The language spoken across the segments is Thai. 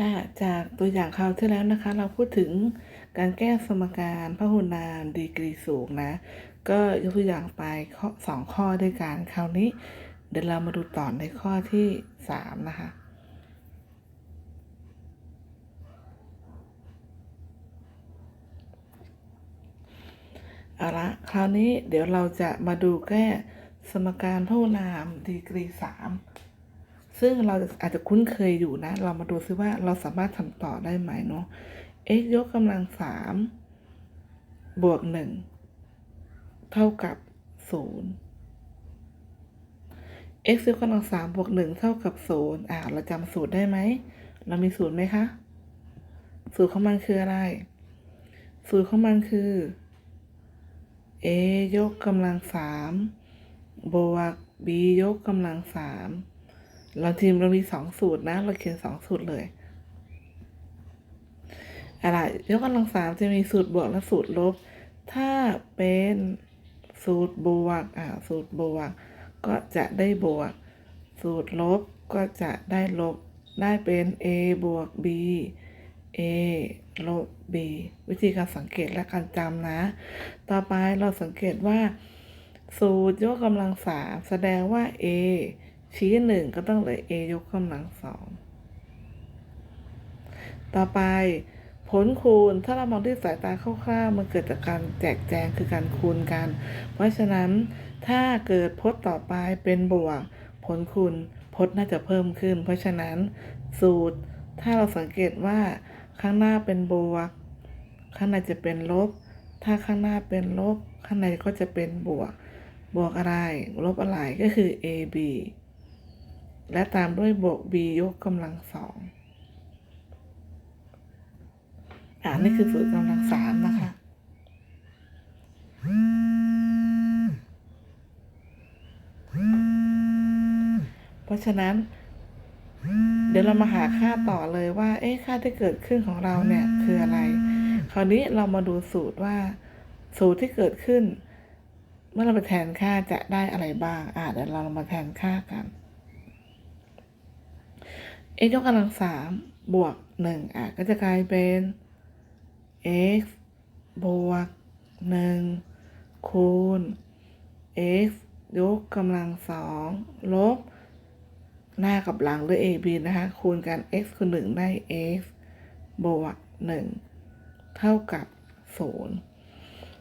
ค่ะจากตัวอย่างคราวที่แล้วนะคะ เราพูดถึงการแก้สมการพหุนามดีกรีสูงนะ ก็ยกตัวอย่างไปข้อสองข้อด้วยกันคราวนี้ เดี๋ยวเรามาดูต่อในข้อที่สามนะคะเอาละคราวนี้เดี๋ยวเราจะมาดูแก้สมการพหุนามดีกรีสาม ซึ่งเราอาจจะคุ้นเคยอยู่นะ เรามาดูซิว่าเราสามารถทำต่อได้ไหมเนาะ x ยกกำลังสามบวกหนึ่งเท่ากับศูนย์ x ยกกำลังสามบวกหนึ่งเท่ากับศูนย์อ่าเราจำสูตรได้ไหม เรามีสูตรไหมคะ สูตรของมันคืออะไร สูตรของมันคือ a ยกกำลังสามบวก b ยกกำลังสาม เราทีมเรามีสองสูตรนะ เราเขียนสองสูตรเลยอะไรยกกำลังสามจะมีสูตรบวกและสูตรลบ ถ้าเป็นสูตรบวกอ่าสูตรบวก ก็จะได้บวก สูตรลบก็จะได้ลบ ได้เป็น a บวก b a ลบ b วิธีการสังเกตและการจำนะ ต่อไปเราสังเกตว่า สูตรยกกำลังสามแสดงว่า a ชี้หนึ่งก็ต้องเหลือ a ยกกำลังสองต่อไปผลคูณถ้าเรามองด้วยสายตาคร่าวๆมันเกิดจากการแจกแจงคือการคูณกัน เพราะฉะนั้นถ้าเกิดพจน์ต่อไปเป็นบวก ผลคูณพจน์น่าจะเพิ่มขึ้น เพราะฉะนั้นสูตรถ้าเราสังเกตว่าข้างหน้าเป็นบวก ข้างในจะเป็นลบ ถ้าข้างหน้าเป็นลบ ข้างในก็จะเป็นบวก บวกอะไร ลบอะไรก็คือ ab และตามด้วยบวก b ยกกำลังสองอ่านี่คือสูตรกำลังสามนะคะ เพราะฉะนั้น เดี๋ยวเรามาหาค่าต่อเลยว่า เอ๊ะ ค่าที่เกิดขึ้นของเราเนี่ย คืออะไร คราวนี้เรามาดูสูตรว่า สูตรที่เกิดขึ้น เมื่อเราไปแทนค่าจะได้อะไรบ้าง อ่าเดี๋ยวเรามาแทนค่ากัน x ยกกำลังสามบวกหนึ่งอะก็จะกลายเป็น x บวกหนึ่งคูณ x ยกกำลังสองลบ หน้ากับหลังด้วย ab นะคะ คูณกัน x คูณหนึ่งได้ x บวกหนึ่งเท่ากับศูนย์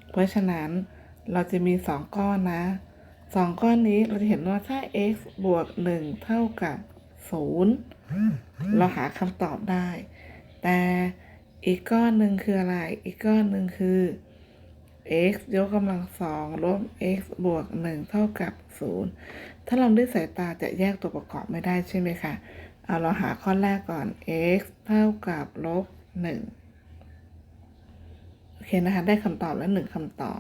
เพราะฉะนั้นเราจะมีสองก้อนนะสองก้อนนี้เราจะเห็นว่าถ้า x บวกหนึ่งเท่ากับศูนย์ เราหาคำตอบได้ แต่อีกก้อนหนึ่งคืออะไร อีกก้อนหนึ่งคือ x ยกกำลังสองลบ x บวกหนึ่งเท่ากับศูนย์ถ้าเราด้วยสายตาจะแยกตัวประกอบไม่ได้ใช่ไหมคะ เอาเราหาข้อแรกก่อน x เท่ากับลบหนึ่งโอเคนะคะ ได้คำตอบแล้วหนึ่งคำตอบ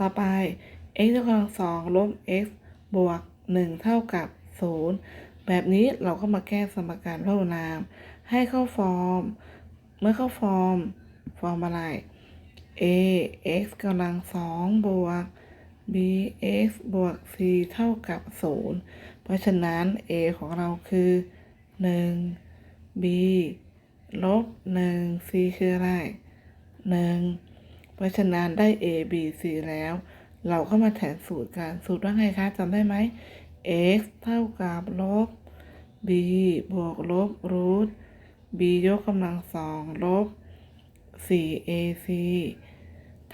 ต่อไป x ยกกำลังสองลบ x บวกหนึ่งเท่ากับศูนย์ แบบนี้เราก็มาแก้สมการพหุนาม ให้เข้าฟอร์ม เมื่อเข้าฟอร์ม ฟอร์มอะไร a x กำลังสองบวก b x บวก c เท่ากับศูนย์เพราะฉะนั้น a ของเราคือหนึ่ง b ลบหนึ่ง c คืออะไรหนึ่งเพราะฉะนั้นได้ a b c แล้ว เราก็มาแทนสูตรกัน สูตรว่าไงคะจำได้ไหม x เท่ากับลบ b บวกลบรูท b ยกกำลังสองลบ 4ac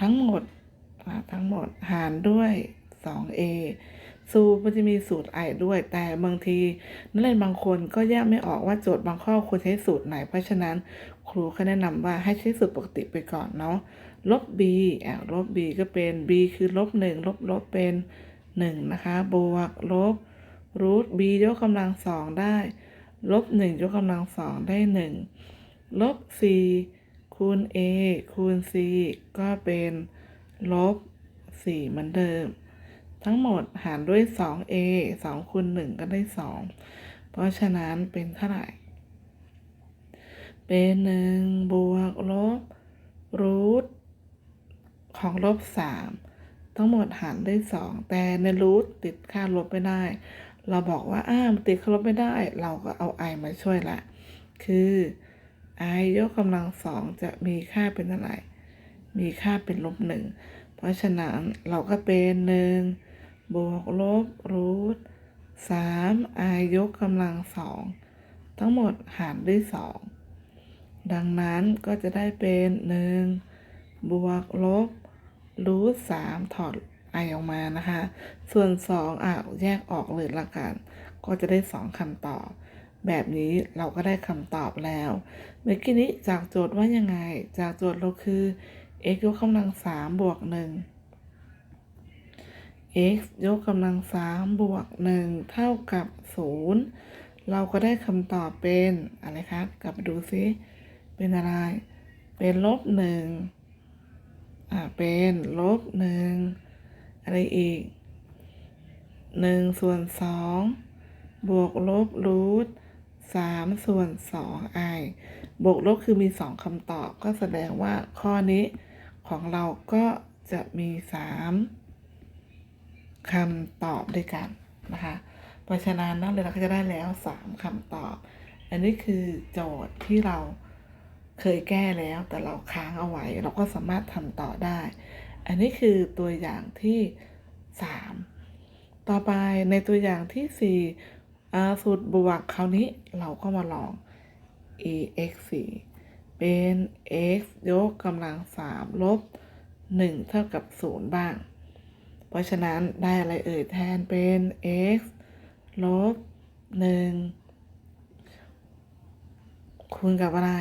ทั้งหมดทั้งหมดหารด้วย 2a สูตรมันจะมีสูตร i ด้วย แต่บางทีนักเรียนบางคนก็แยกไม่ออกว่าโจทย์บางข้อควรใช้สูตรไหน เพราะฉะนั้นครูเขาแนะนำว่าให้ใช้สูตรปกติไปก่อนเนาะลบ b อ่าลบ b ก็เป็น b คือลบ1ลบลบเป็น 1 นะคะบวกลบรูท b ยกกำลังสองได้ ลบ 1 ยกกำลังสองได้ 1 ลบ 4 คูณ a คูณ c ก็เป็น ลบ 4 เหมือนเดิม ทั้งหมดหารด้วย 2a 2คูณ1 ก็ได้ 2 เพราะฉะนั้นเป็นเท่าไหร่ เป็น 1 บวกลบรูทของลบ 3 ทั้งหมดหารด้วย 2 แต่ในรูทติดค่าลบไม่ได้ เราบอกว่าอ้ามติดค่าลบไม่ได้ เราก็เอา i มาช่วยละ คือ i ยกกำลังสองจะมีค่าเป็นอะไรมีค่าเป็นลบหนึ่ง เพราะฉะนั้นเราก็เป็นหนึ่งบวกลบรูทสาม i ยกกำลังสองทั้งหมดหารด้วยสองดังนั้นก็จะได้เป็นหนึ่งบวกลบ รูทสามถอด i ออกมานะคะ ส่วนสองอะแยกออกเลยละกัน ก็จะได้สองคำตอบ แบบนี้เราก็ได้คำตอบแล้ว เมื่อกี้นี้จากโจทย์ว่ายังไง จากโจทย์เราคือ x ยกกำลังสามบวกหนึ่ง x ยกกำลังสามบวกหนึ่งเท่ากับศูนย์เราก็ได้คำตอบเป็นอะไรครับกลับมาดูซิ เป็นอะไร เป็นลบหนึ่ง อ่าเป็นลบหนึ่งอะไรอีกหนึ่งส่วนสองบวกลบรูทสามส่วนสอง i บวกลบคือมีสองคำตอบก็แสดงว่าข้อนี้ของเราก็จะมีสามคำตอบด้วยกันนะคะ เพราะฉะนั้นนักเรียนเราก็จะได้แล้วสามคำตอบ อันนี้คือโจทย์ที่เรา เคยแก้แล้วแต่เราค้างเอาไว้ เราก็สามารถทำต่อได้ อันนี้คือตัวอย่างที่สามต่อไปในตัวอย่างที่สี่สูตรบวกคราวนี้เราก็มาลอง e x 4เป็น x ยกกำลังสามลบหนึ่งเท่ากับศูนย์บ้าง เพราะฉะนั้นได้อะไรเอ่ยแทนเป็น x ลบหนึ่งคูณกับอะไร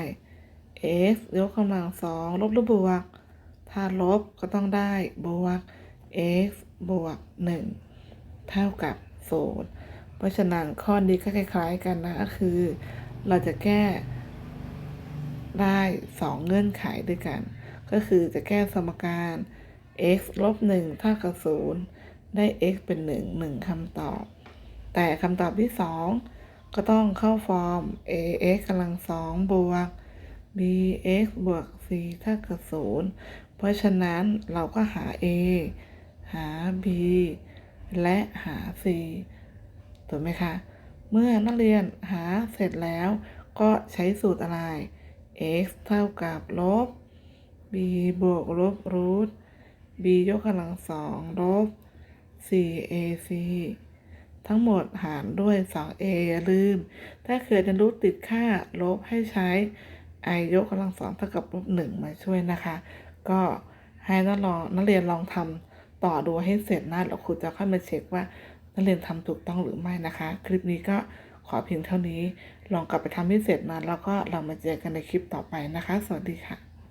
x ยกกำลังสองลบหรือบวก ถ้าลบก็ต้องได้บวก x บวกหนึ่งเท่ากับศูนย์เพราะฉะนั้นข้อนี้ก็คล้ายๆกันนะก็คือ เราจะแก้ได้สองเงื่อนไขด้วยกัน ก็คือจะแก้สมการ x ลบ1เท่ากับ0ได้ x เป็น 1 1คำตอบ แต่คำตอบที่ 2 ก็ต้องเข้าฟอร์ม ax กำลัง2บวก bx บวก c เท่ากับ0เพราะฉะนั้นเราก็หา a หา b และหา c ถูกไหมคะ เมื่อนักเรียนหาเสร็จแล้วก็ใช้สูตรอะไร x เท่ากับลบ b บวกลบรูท b ยกกำลังสองลบ 4ac ทั้งหมดหารด้วย 2a อย่าลืม ถ้าเกิดจะรู้ติดค่าลบให้ใช้ i ยกกำลังสองเท่ากับลบหนึ่งมาช่วยนะคะ ก็ให้นักลองนักเรียนลองทำต่อดูให้เสร็จนะแล้วครูจะค่อยมาเช็คว่านักเรียนทำถูกต้องหรือไม่นะคะ คลิปนี้ก็ขอเพียงเท่านี้ ลองกลับไปทำให้เสร็จนะแล้วก็เรามาเจอกันในคลิปต่อไปนะคะ สวัสดีค่ะ